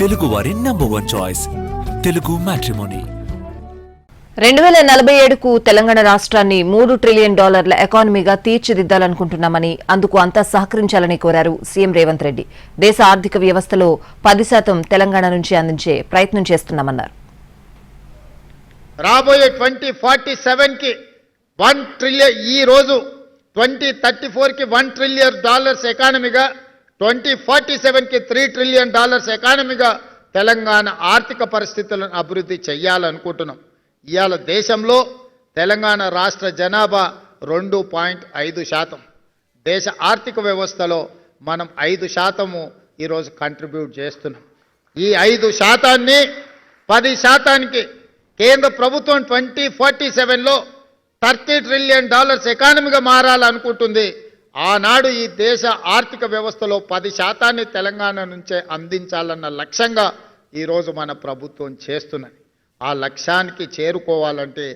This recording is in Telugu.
తెలుగువారి number one choice Telugu matrimony రెండు వేల నలభై ఏడుకు తెలంగాణ రాష్ట్రాన్ని మూడు ట్రిలియన్ డాలర్ల ఎకానమీగా తీర్చిదిద్దాలనుకుంటున్నామని అందుకు అంతా సహకరించాలని కోరారు సీఎం రేవంత్ రెడ్డి. దేశ ఆర్థిక వ్యవస్థలో పది శాతం తెలంగాణ నుంచి అందించే ప్రయత్నం చేస్తున్నామన్నారు. రాబోయే ట్వంటీ ఫార్టీ సెవెన్కి వన్ ట్రిలియన్ ఈ రోజు ట్వంటీ థర్టీ ఫోర్కి వన్ ట్రిలియన్ డాలర్స్ ఎకానమీగా ట్వంటీ ఫార్టీ సెవెన్కి త్రీ ట్రిలియన్ డాలర్స్ ఎకానమీగా తెలంగాణ ఆర్థిక పరిస్థితులను అభివృద్ధి చేయాలనుకుంటున్నాం ఇవాళ దేశంలో తెలంగాణ రాష్ట్ర జనాభా రెండు పాయింట్ ఐదు శాతం. దేశ ఆర్థిక వ్యవస్థలో మనం ఐదు శాతము ఈరోజు కంట్రిబ్యూట్ చేస్తున్నాం. ఈ ఐదు శాతాన్ని పది శాతానికి కేంద్ర ప్రభుత్వం ట్వంటీ ఫార్టీ సెవెన్లో థర్టీ ట్రిలియన్ డాలర్స్ ఎకానమీగా మారాలనుకుంటుంది. ఆనాడు ఈ దేశ ఆర్థిక వ్యవస్థలో పది శాతాన్ని తెలంగాణ నుంచే అందించాలన్న లక్ష్యంగా ఈరోజు మన ప్రభుత్వం చేస్తున్నది. ఆ లక్ష్యానికి చేరుకోవాలంటే